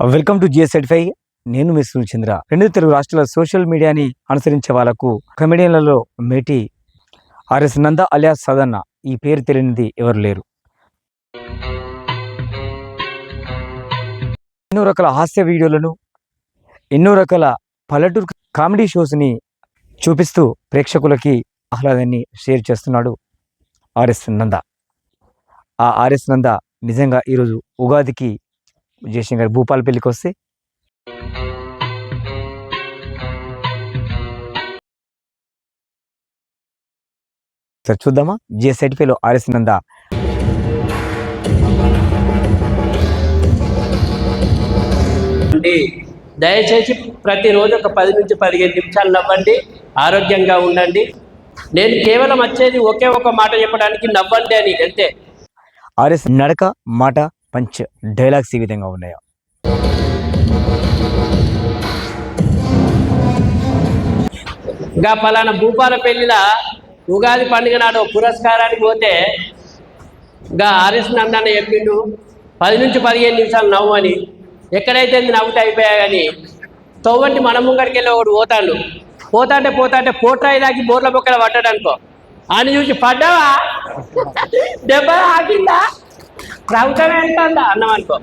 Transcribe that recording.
Welcome to GS certify నేను miss Chandra. రెండు తెలుగు రాష్ట్రాల సోషల్ మీడియాని అనుసరించే వాళ్ళకు కమెడియన్లలో మేటి ఆర్ఎస్ నంద అలియాస్ సదన్న ఈ పేరు తెలియనిది ఎవరు లేరు. ఎన్నో రకాల హాస్య వీడియోలను ఎన్నో రకాల పల్లెటూరు కామెడీ షోస్ని చూపిస్తూ ప్రేక్షకులకి ఆహ్లాదాన్ని షేర్ చేస్తున్నాడు ఆర్ఎస్ నంద. ఆ ఆర్ఎస్ నంద నిజంగా ఈరోజు ఉగాదికి జయశంకర్ భూపాల్ పెళ్ళికి వస్తే సరే చూద్దామా జిఎస్ఐటిపైలో ఆర్ఎస్ నంద దయచేసి ప్రతిరోజు ఒక పది నుంచి పదిహేను నిమిషాలు నవ్వండి ఆరోగ్యంగా ఉండండి. నేను కేవలం వచ్చేది ఒకే ఒక మాట చెప్పడానికి నవ్వండి అని అంతే. ఆర్ఎస్ నడక మాట పంచ్ డైలాగ్స్ ఈ విధంగా ఉన్నాయో? ఇంకా పలానా భూపాల పెళ్ళిల ఉగాది పండుగ నాడు పురస్కారానికి పోతే ఇంకా ఆర్ఎస్ నందన్న చెప్పిండు పది నుంచి పదిహేను నిమిషాలు నవ్వు అని. ఎక్కడైతే నవ్వుట అయిపోయా కానీ తవ్వంటి మన ముంగడికి వెళ్ళి ఒకడు పోతాడు. పోతాంటే పోతాంటే పోట్రాయి దాకి బోర్ల బొక్కల పడ్డాడు అనుకో. అని చూసి పడ్డావా? దెబ్బ ఆగిందా క్రౌచమే అంటుందా అన్నం అనుకో.